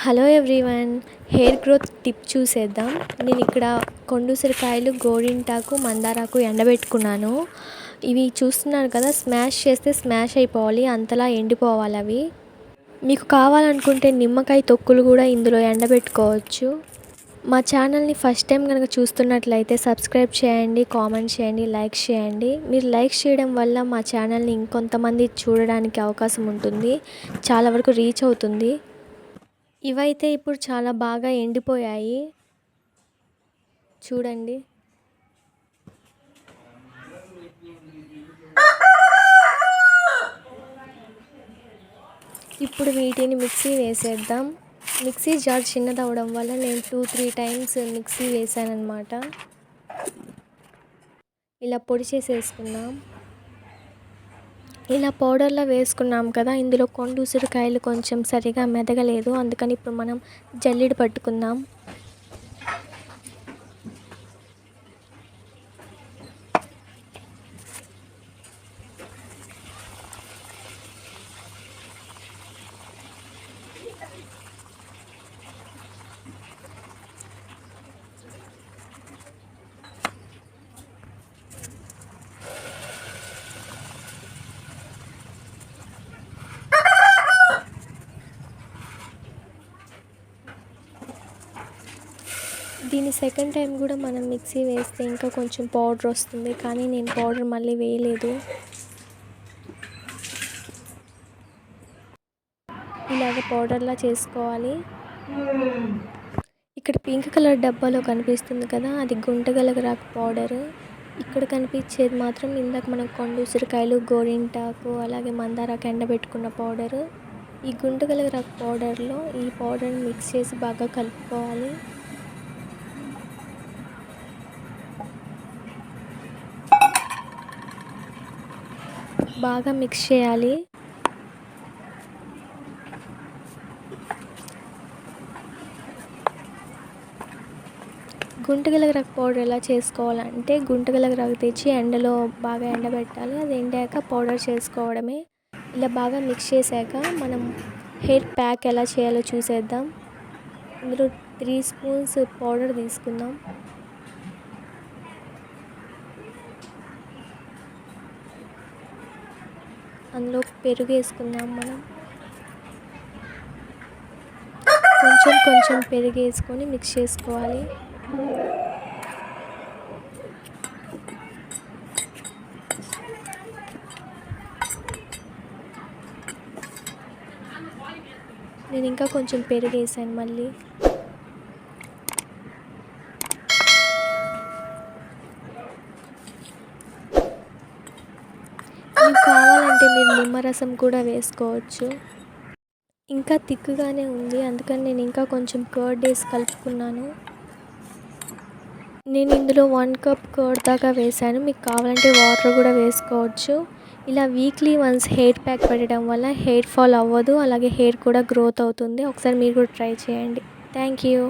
Hello everyone hair growth tip చూసేద్దాం. నేను ఇక్కడ కొండుసిరికాయలు గోరింటాకు మందారాకు ఎండబెట్టుకున్నాను. ఇవి చూస్తున్నారు కదా స్మాష్ చేస్తే స్మాష్ అయిపోవాలి అంతలా ఎండిపోవాలి అవి. మీకు కావాలనుకుంటే నిమ్మకాయ తొక్కులు కూడా ఇందులో ఎండబెట్టుకోవచ్చు. మా ఛానల్ని ఫస్ట్ టైం కనుక చూస్తున్నట్లయితే సబ్స్క్రైబ్ చేయండి కామెంట్ చేయండి లైక్ చేయండి. మీరు లైక్ చేయడం వల్ల మా ఛానల్ని ఇంకొంతమంది చూడడానికి అవకాశం ఉంటుంది చాలా వరకు రీచ్ అవుతుంది. ఇవైతే ఇప్పుడు చాలా బాగా ఎండిపోయాయి. చూడండి. ఇప్పుడు వీటిని మిక్సీ వేసేద్దాం. మిక్సీ జార్ చిన్నది అవడం వల్ల నేను టూ త్రీ టైమ్స్ మిక్సీ వేసానమాట ఇలా పొడి చేసేసుకుందాం. ఇలా పౌడర్లో వేసుకున్నాం కదా ఇందులో కొండ ఉసిరికాయలు కొంచెం సరిగా మెదగలేదు. అందుకని ఇప్పుడు మనం జల్లిడి పట్టుకుందాం. దీని సెకండ్ టైం కూడా మనం మిక్సీ వేస్తే ఇంకా కొంచెం పౌడర్ వస్తుంది. కానీ నేను పౌడర్ మళ్ళీ వేయలేదు. ఇలాగ పౌడర్లా చేసుకోవాలి. ఇక్కడ పింక్ కలర్ డబ్బాలో కనిపిస్తుంది కదా అది గుంటగలగరాకు పౌడర్ ఇక్కడ కనిపించేది మాత్రం ఇందాక మనం కొండ ఉసిరికాయలు గోరింటాకు అలాగే మందారాకు ఎండబెట్టుకున్న పౌడరు ఈ గుంటగలగరాకు పౌడర్లో ఈ పౌడర్ని మిక్స్ చేసి బాగా కలుపుకోవాలి. బాగా మిక్స్ చేయాలి. గుంటగలగరాకు పౌడర్ ఎలా చేసుకోవాలంటే గుంటగలగరాకు తెచ్చి ఎండలో బాగా ఎండబెట్టాలి. అది ఎండాక పౌడర్ చేసుకోవడమే. ఇలా బాగా మిక్స్ చేశాక మనం హెయిర్ ప్యాక్ ఎలా చేయాలో చూసేద్దాం. ఇందులో త్రీ స్పూన్స్ పౌడర్ తీసుకుందాం. అందులో పెరుగు వేసుకుందాం మనం. కొంచెం కొంచెం పెరుగు వేసుకొని మిక్స్ చేసుకోవాలి. నేను ఇంకా కొంచెం పెరుగు వేసాను మళ్ళీ మీకు కావాలంటే మీరు నిమ్మరసం కూడా వేసుకోవచ్చు. ఇంకా తిక్కుగానే ఉంది. అందుకని నేను ఇంకా కొంచెం కర్డ్ వేసి కలుపుకున్నాను. నేను ఇందులో వన్ కప్ కర్డ్ దాకా వేసాను మీకు కావాలంటే వాటర్ కూడా వేసుకోవచ్చు. ఇలా వీక్లీ వన్స్ హెయిర్ ప్యాక్ పెట్టడం వల్ల హెయిర్ ఫాల్ అవ్వదు. అలాగే హెయిర్ కూడా గ్రోత్ అవుతుంది. ఒకసారి మీరు కూడా ట్రై చేయండి. Thank you